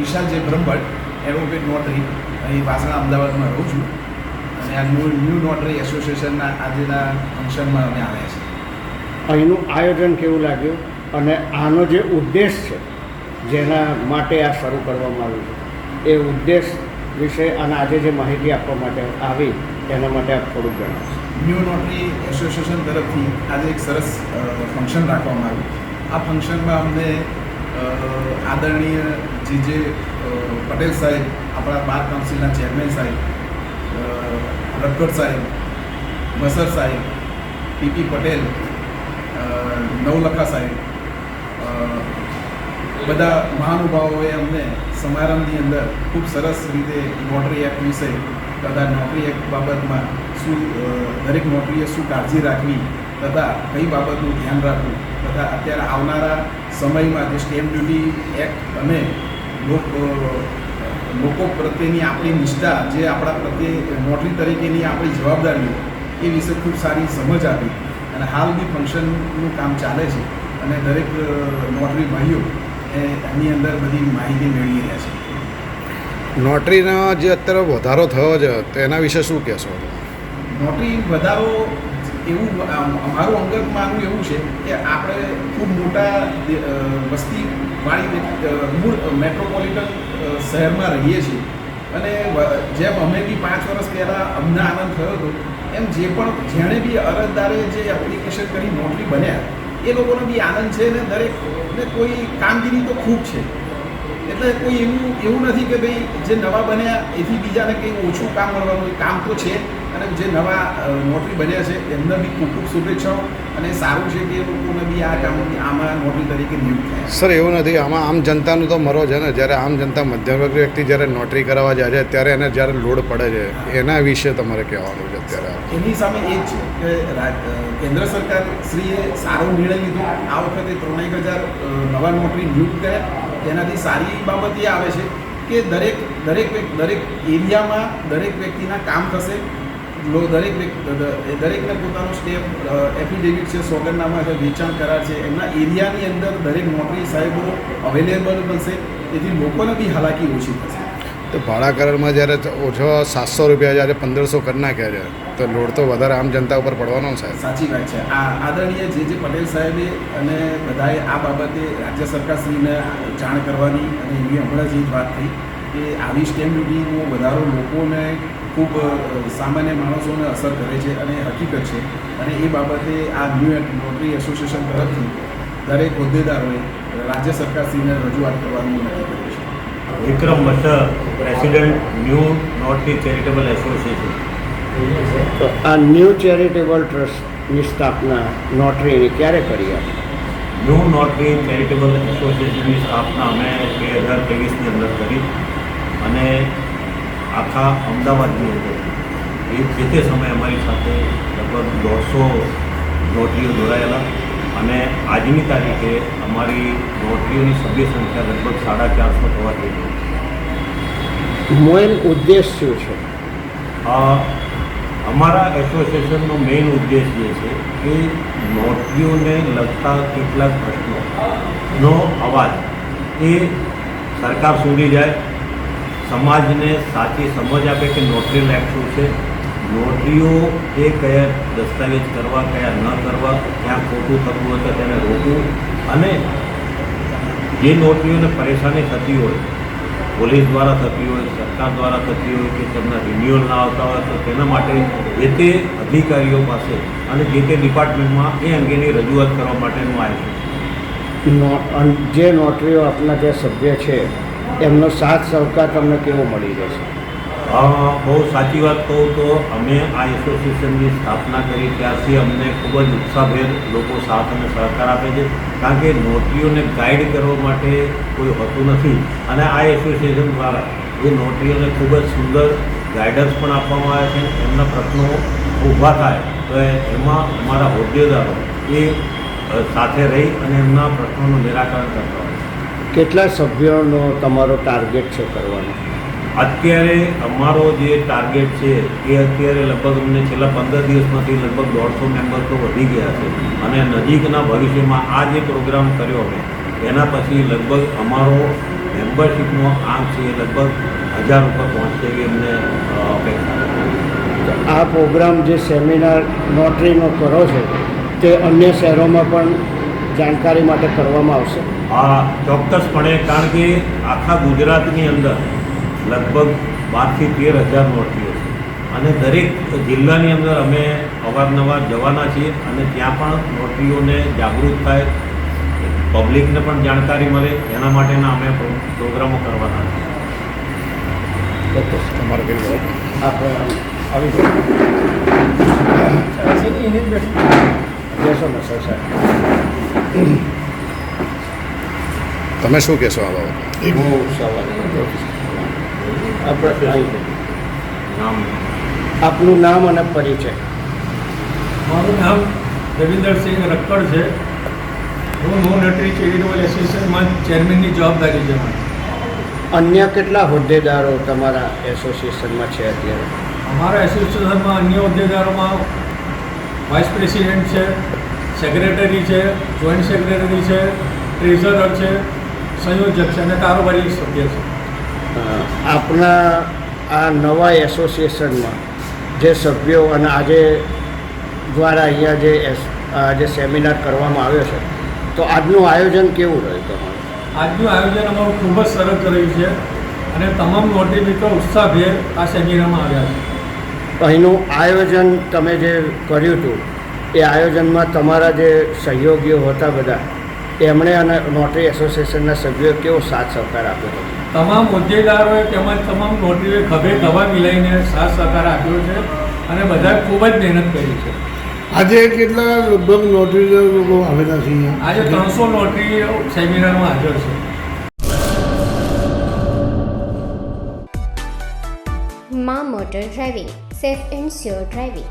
વિશાલ જે Brahmbhatt advocate notary અહીં વાસણા અમદાવાદમાં રહું છું. અને આ ન્યૂ ન્યૂ નોટરી એસોસિએશનના આજેના ફંક્શનમાં અમે આવ્યા છીએ. અહીંનું આયોજન કેવું લાગ્યું? અને આનો જે ઉદ્દેશ છે જેના માટે આ શરૂ કરવામાં આવ્યું છે એ ઉદ્દેશ વિશે અને આજે જે માહિતી આપવા માટે આવી એના માટે આપ થોડુંક જણાવશો ન્યૂ નોટરી એસોસિએશન તરફથી આજે એક સરસ ફંક્શન રાખવામાં આવ્યું. આ ફંક્શનમાં અમને આદરણીય જે જે પટેલ સાહેબ, આપણા બાર કાઉન્સિલના ચેરમેન સાહેબ રટગડ સાહેબ, મસર સાહેબ, પીપી પટેલ નવલખા સાહેબ બધા મહાનુભાવોએ અમને સમારંભની અંદર ખૂબ સરસ રીતે નોટરી એક્ટ વિશે તથા નોકરી એક્ટ બાબતમાં શું દરેક નોકરીએ શું કાળજી રાખવી તથા કઈ બાબતનું ધ્યાન રાખવું તથા અત્યારે આવનારા સમયમાં જે સ્ટેમ્પ ડ્યુટી એક્ટ અને લોક લોકો પ્રત્યેની આપણી નિષ્ઠા જે આપણા પ્રત્યે નોટરી તરીકેની આપણી જવાબદારીઓ એ વિશે ખૂબ સારી સમજ આપી. અને હાલ બી ફંક્શનનું કામ ચાલે છે અને દરેક નોટરી ભાઈઓ એ એની અંદર બધી માહિતી મેળવી રહ્યા છે. નોટરીનો જે અત્યારે વધારો થયો છે તો એના વિશે શું કહેશો? નોટરી વધારો એવું અમારું અંગત માનવું એવું છે કે આપણે ખૂબ મોટા વસ્તી વસ્તીવાળી મૂળ મેટ્રોપોલિટન શહેરમાં રહીએ છીએ. અને જેમ અમે બી પાંચ વર્ષ પહેલાં અમને આનંદ થયો હતો, એમ જે પણ જેણે બી અરજદારે જે એપ્લિકેશન કરી નોટરી બન્યા, એ લોકોનો બી આનંદ છે ને દરેકને કોઈ કામગીરી તો ખૂબ છે. એટલે કોઈ એવું એવું નથી કે ભાઈ જે નવા બન્યા, એથી બીજાને કંઈ ઓછું કામ મળવાનું કામ તો છે. અને જે નવા નોટરી બન્યા છે એમને બી ખૂબ ખૂબ શુભેચ્છાઓ અને સારું છે કે એ લોકોને બી આ કામ આમાં નોટરી તરીકે નિયુક્ત થયા સર એવું નથી આમાં આમ જનતાનું તો મરો છે ને જ્યારે આમ જનતા મધ્યમ વ્યક્તિ જ્યારે નોટરી કરાવવા જાય છે ત્યારે એને જ્યારે લોડ પડે છે એના વિશે તમારે કહેવાનું છે અત્યારે એની સામે એ જ છે કે કેન્દ્ર સરકાર શ્રીએ સારો નિર્ણય લીધો. આ વખતે ત્રણેક હજાર નવા નોટરી નિયુક્ત કર્યા. તેનાથી સારી બાબત એ આવે છે કે દરેક દરેક દરેક એરિયામાં દરેક વ્યક્તિના કામ થશે. લો દરેક દરેકને પોતાનો સ્ટેપ એફિડેવિટ છે સોગંદનામા છે વેચાણ કરાર છે એમના એરિયાની અંદર દરેક નોકરી સાહેબો અવેલેબલ બનશે તેથી લોકોને બી હાલાકી ઓછી થશે. તો ભાડા કરારમાં જ્યારે ઓછો સાતસો રૂપિયા જ્યારે પંદરસો કરી નાખ્યા છે તો લોડ તો વધારે આમ જનતા ઉપર પડવાનો સાહેબ સાચી વાત છે. આ આદરણીય જે જે પટેલ સાહેબે અને બધાએ આ બાબતે રાજ્ય સરકારશ્રીને જાણ કરવાની અને એવી હમણાં જ એ જ વાત થઈ કે આવી સ્ટેમ્પ ડ્યુટીનો વધારો લોકોને ખૂબ સામાન્ય માણસોને અસર કરે છે અને હકીકત છે. અને એ બાબતે આ ન્યૂ નોટરી એસોસિએશન તરફથી દરેક હોદ્દેદારોએ રાજ્ય સરકારશ્રીને રજૂઆત કરવાનું નક્કી કર્યું છે. Vikram Bhatt president new east charitable association તો આ ન્યૂ ચેરિટેબલ ટ્રસ્ટની સ્થાપના નોટરીની ક્યારે કરી આપી? ન્યૂ ઇસ્ટ ચેરિટેબલ એસોસિએશનની સ્થાપના અમે બે હજાર ત્રેવીસની અંદર કરી. આખા અમદાવાદની અંદર. એ જે તે સમયે અમારી સાથે લગભગ દોઢસો નોટરીઓ જોડાયેલા અને આજની તારીખે અમારી નોટરીઓની સભ્ય સંખ્યા લગભગ સાડા ચારસો થવા થઈ ગઈ છે. મેન ઉદ્દેશ શું છે? અમારા એસોસિએશનનો મેઇન ઉદ્દેશ જે છે કે નોટરીઓને લગતા કેટલાક પ્રશ્નોનો અવાજ એ સરકાર સુધી જાય સમાજને સાચી સમજ આપે કે નોટરી લાયક શું છે? નોટરીઓ એ કયા દસ્તાવેજ કરવા, કયા ન કરવા, ક્યાં ખોટું થતું તો તેને રોકવું અને જે નોટરીઓને પરેશાની થતી હોય, પોલીસ દ્વારા થતી હોય, સરકાર દ્વારા થતી હોય કે તેમના રિન્યુઅલ ના આવતા હોય તો તેના માટે જે તે અધિકારીઓ પાસે અને જે તે ડિપાર્ટમેન્ટમાં એ અંગેની રજૂઆત કરવા માટેનું આયોજન. જે નોટરીઓ આપના જે સભ્ય છે એમનો સાથ, સહકાર તમને કેવો મળી રહેશે? બહુ સાચી વાત કહું તો અમે આ એસોસિએશનની સ્થાપના કરી ત્યારથી અમને ખૂબ જ ઉત્સાહભેર લોકો સાથ અને સહકાર આપે છે. કારણ કે નોટરીઓને ગાઈડ કરવા માટે કોઈ હોતું નથી. અને આ એસોસિએશન દ્વારા એ નોટરીઓને ખૂબ જ સુંદર ગાઈડન્સ પણ આપવામાં આવે છે. એમના પ્રશ્નો ઊભા થાય તો એમાં અમારા હોદ્દેદારો એ સાથે રહી અને એમના પ્રશ્નોનું નિરાકરણ કરતા હોય છે. કેટલા સભ્યોનો તમારો ટાર્ગેટ છે કરવાનો? અત્યારે અમારો જે ટાર્ગેટ છે એ અત્યારે લગભગ અમને છેલ્લા પંદર દિવસમાંથી લગભગ દોઢસો મેમ્બર તો વધી ગયા છે. અને નજીકના ભવિષ્યમાં આ જે પ્રોગ્રામ કર્યો અમે એના પછી લગભગ અમારો મેમ્બરશીપનો આંક છે એ લગભગ હજાર ઉપર પહોંચશે એવી અમને અપેક્ષા તો આ પ્રોગ્રામ જે સેમિનાર નોટરીનો કરો છે તે અન્ય શહેરોમાં પણ જાણકારી માટે કરવામાં આવશે? આ ચોક્કસપણે કારણ કે આખા ગુજરાતની અંદર લગભગ બારથી તેર હજાર નોટરીઓ છે. અને દરેક જિલ્લાની અંદર અમે અવારનવાર જવાના છીએ અને ત્યાં પણ નોટરીઓને જાગૃત થાય પબ્લિકને પણ જાણકારી મળે એના માટેના અમે પ્રો- પ્રોગ્રામો કરવાના છીએ. આવી જઈએ જશો ને સર સાહેબ તમે શું કહેશો આ બાબતે? બહુ સવાલ આપણે આવી નામ. આપનું નામ અને પરિચય. મારું નામ રવિન્દરસિંહ રક્કડ છે. હું નો નટરી ચેરિટેબલ એસોસિએશનમાં ચેરમેનની જવાબદારી છે મારી. અન્ય કેટલા હોદ્દેદારો તમારા એસોસિએશનમાં છે અત્યારે? અમારા એસોસિએશનમાં અન્ય હોદ્દેદારોમાં વાઇસ પ્રેસિડેન્ટ છે સેક્રેટરી છે જોઈન્ટ સેક્રેટરી છે ટ્રેઝરર છે સંયોજક છે અને કારોબારી સભ્ય છે. આપના આ નવા એસોસિએશનમાં જે સભ્યો અને આજે દ્વારા અહીંયા જે આ જે સેમિનાર કરવામાં આવ્યો છે તો આજનું આયોજન કેવું રહ્યું તમારું? આજનું આયોજન અમારું ખૂબ જ સરસ રહ્યું છે અને તમામ નોટરી મિત્રો ઉત્સાહભેર આ સેમિનારમાં આવ્યા છે. અહીંનું આયોજન તમે જે કર્યું હતું એ આયોજનમાં તમારા જે સહયોગીઓ હતા બધા એમણે અને નોટરી એસોસિએશનના સભ્યોએ કેવો સાથ સહકાર આપ્યો હતો? તમામ હોદ્દેદારોએ તેમજ તમામ નોટરીઓએ ખભે ખભા મિલાઈને સાથ સહકાર આપ્યો છે અને બધાએ ખૂબ જ મહેનત કરી છે. આજે કેટલા લગભગ નોટરીઓ લોકો આવેલા છે આજે ત્રણસો નોટરીઓ સેમિનારમાં હાજર છે. માં motor driving safe and sure driving